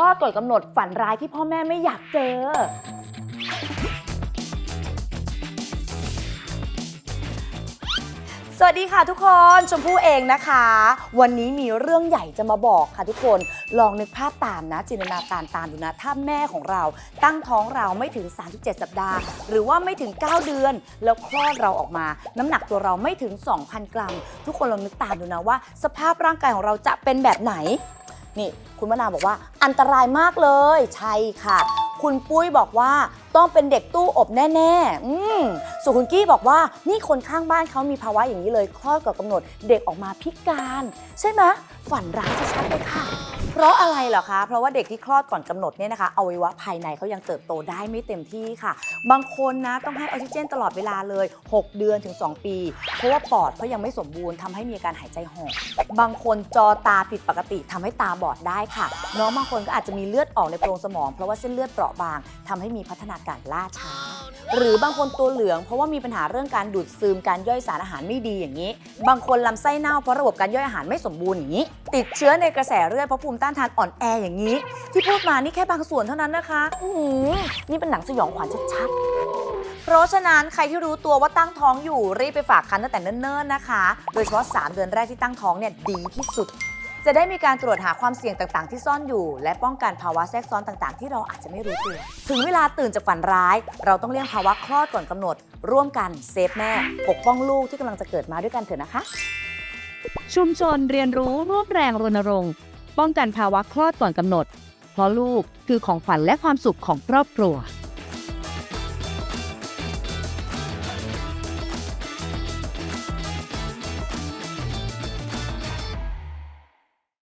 ลอดก่อนกำหนดฝันร้ายที่พ่อแม่ไม่อยากเจอ สวัสดีค่ะทุกคนชมพู่เองนะคะ วันนี้มีเรื่องใหญ่จะมาบอกค่ะทุกคน ลองนึกภาพตามนะ จินตนาการตามดูนะถ้าแม่ของเรา ตั้งท้องเราไม่ถึง 37 สัปดาห์ หรือว่าไม่ถึง 9 เดือน แล้วคลอดเราออกมา น้ำหนักตัวเราไม่ถึง 2,000 กรัม ทุกคนลองนึกตามดูนะว่า สภาพร่างกายของเราจะเป็นแบบไหน นี่คุณมะนาวบอกว่าอันตรายมากเลยใช่ค่ะ คุณปุ้ยบอกว่าต้องเป็นเด็กตู้อบแน่ๆอืมส่วนคุณกี้บอกว่านี่คนข้างบ้านเขามีภาวะอย่างนี้เลยคลอดก่อนกำหนดเด็กออกมาพิการ ใช่ไหมฝันร้ายชัดๆเลยค่ะ เพราะอะไรเหรอคะ เพราะว่าเด็กที่คลอดก่อนกำหนดเนี่ยนะคะอวัยวะภายในเขายังเติบโตได้ไม่เต็มที่ค่ะ บางคนนะต้องให้ออกซิเจนตลอดเวลาเลย 6 เดือนถึง 2 ปี เพราะว่าปอดเขายังไม่สมบูรณ์ทำให้มีอาการหายใจหอบบางคนจอตาผิดปกติทำให้ตาบอดได้ค่ะ น้องบางคนก็อาจจะมีเลือดออกในโพรงสมอง เพราะว่าเส้นเลือดเปราะบางทำให้มีพัฒนาการล่าช้า หรือบางคนตัวเหลือง เพราะว่ามีปัญหาเรื่องการดูดซึมการย่อยสารอาหารไม่ดีอย่างนี้ บางคนลำไส้เน่าเพราะระบบการย่อยอาหารไม่สมบูรณ์อย่างนี้ ติดเชื้อในกระแสเลือดเพราะภูมิต้านทานอ่อนแออย่างนี้ ที่พูดมานี่แค่บางส่วนเท่านั้นนะคะอื้อหือนี่เป็นหนังสยองขวัญชัดๆ เพราะฉะนั้นใครที่รู้ตัวว่าตั้งท้องอยู่รีบไปฝากคันตั้งแต่เนิ่นๆนะคะ โดยเฉพาะ 3 เดือนแรกที่ตั้งท้องเนี่ยดีที่สุด จะได้มีการตรวจหาความเสี่ยงต่างๆ ที่ซ่อนอยู่ และป้องกันภาวะแทรกซ้อนต่างๆ ที่เราอาจจะไม่รู้ตัว ถึงเวลาตื่นจากฝันร้าย เราต้องเลี่ยงภาวะคลอดก่อนกำหนด ร่วมกันเซฟแม่ ปกป้องลูกที่กำลังจะเกิดมาด้วยกันเถอะนะคะ ชุมชนเรียนรู้ร่วมแรงรณรงค์ ป้องกันภาวะคลอดก่อนกำหนด เพราะลูกคือของขวัญและความสุขของครอบครัว